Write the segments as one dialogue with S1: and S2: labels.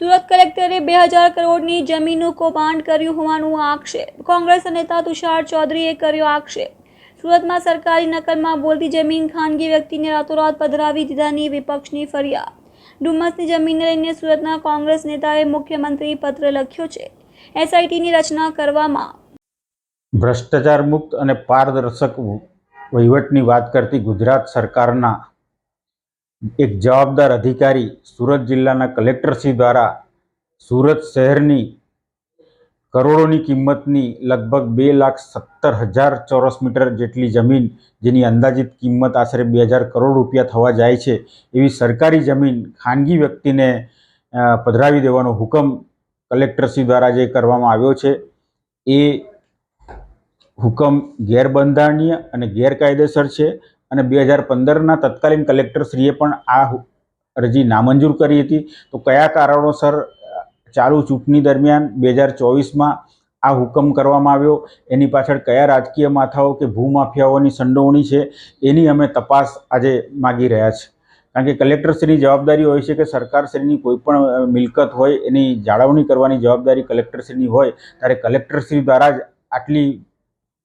S1: સુરત કલેક્ટરે બે હજાર કરોડની જમીનનું કૌભાંડ કર્યું હોવાનું આક્ષેપ. કોંગ્રેસ નેતા તુષાર ચૌધરીએ કર્યો આક્ષેપ. સુરતમાં સરકારી નકલમાં બોલતી જમીન ખાનગી વ્યક્તિને રાતોરાત પધરાવી દીધાની વિપક્ષની ફરિયાદ. ડુમસની જમીનને લઈને સુરતના કોંગ્રેસ નેતાએ મુખ્યમંત્રી પત્ર લખ્યો છે. એસઆઈટીની રચના કરવામાં.
S2: ભ્રષ્ટાચાર મુક્ત અને પારદર્શક વહીવટની વાત કરતી ગુજરાત સરકારના એક જવાબદાર અધિકારી સુરત જિલ્લાના કલેક્ટરશ્રી દ્વારા સુરત શહેરની કરોડોની કિંમતની લગભગ બે લાખ સત્તર હજાર ચોરસ મીટર જેટલી જમીન, જેની અંદાજિત કિંમત આશરે બે હજાર કરોડ રૂપિયા થવા જાય છે, એવી સરકારી જમીન ખાનગી વ્યક્તિને પધરાવી દેવાનો હુકમ કલેક્ટરશ્રી દ્વારા જે કરવામાં આવ્યો છે, એ હુકમ ગેરબંધારણીય અને ગેરકાયદેસર છે. અને બે હજાર પંદરના તત્કાલીન કલેક્ટરશ્રીએ પણ આ અરજી નામંજૂર કરી હતી. તો કયા કારણોસર ચાલુ ચૂંટણી દરમિયાન બે હજાર ચોવીસમાં આ હુકમ કરવામાં આવ્યો? એની પાછળ કયા રાજકીય માથાઓ કે ભૂમાફિયાઓની સંડોવણી છે? એની અમે તપાસ આજે માગી રહ્યા છે. કારણ કે કલેક્ટરશ્રીની જવાબદારી હોય છે કે સરકારશ્રીની કોઈ પણ મિલકત હોય, એની જાળવણી કરવાની જવાબદારી કલેક્ટરશ્રીની હોય, ત્યારે કલેક્ટરશ્રી દ્વારા જ આટલી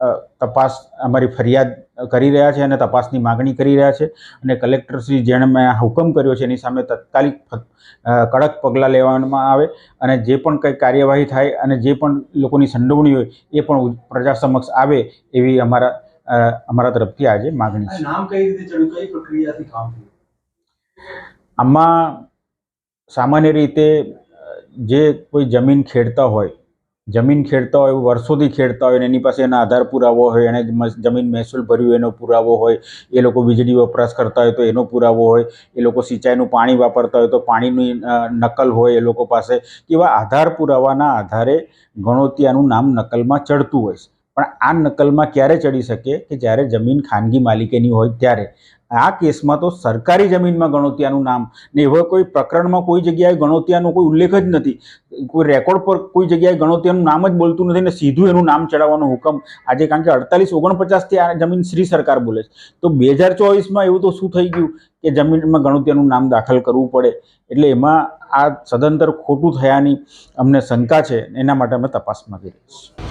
S2: તપાસ અમારી ફરિયાદ કરી રહ્યા છે અને તપાસની માગણી કરી રહ્યા છે અને કલેક્ટરશ્રી જેણે મેં હુકમ કર્યો છે એની સામે તત્કાલિક કડક પગલાં લેવામાં આવે અને જે પણ કંઈ કાર્યવાહી થાય અને જે પણ લોકોની સંડોવણી હોય એ પણ પ્રજા સમક્ષ આવે એવી અમારા અમારા તરફથી આજે માગણી છે.
S3: નામ કઈ રીતે ચડ્યું? કઈ પ્રક્રિયાથી કામ થયું?
S2: આમાં સામાન્ય રીતે જે કોઈ જમીન ખેડતા હોય જમીન ખેડતા હોય વર્ષોથી ખેડતા હોય અને એની પાસે એના આધાર પુરાવો હોય એણે જમીન મહેસૂલ ભર્યું એનો પુરાવો હોય, એ લોકો વીજળી વપરાશ કરતા હોય તો એનો પુરાવો હોય, એ લોકો સિંચાઈનું પાણી વાપરતા હોય તો પાણીની નકલ હોય એ લોકો પાસે, એવા આધાર પુરાવાના આધારે ગણોતિયાનું નામ નકલમાં ચડતું હોય છે. પણ આ નકલમાં ક્યારે ચડી શકે કે જ્યારે જમીન ખાનગી માલિકીની હોય ત્યારે? આ કેસમાં તો સરકારી જમીનમાં ગણોતિયાનું નામ ને એવા કોઈ પ્રકરણમાં કોઈ જગ્યાએ ગણોતિયાનો કોઈ ઉલ્લેખ જ નથી. કોઈ રેકોર્ડ પર કોઈ જગ્યાએ ગણોતિયાનું નામ જ બોલતું નથી ને સીધું એનું નામ ચડાવવાનો હુકમ આજે કારણ કે અડતાલીસ ઓગણપચાસથી આ જમીન શ્રી સરકાર બોલે છે. તો બે હજાર ચોવીસમાં એવું તો શું થઈ ગયું કે જમીનમાં ગણોતિયાનું નામ દાખલ કરવું પડે? એટલે એમાં આ સદંતર ખોટું થયાની અમને શંકા છે એના માટે અમે તપાસ માંગી રહી છીએ.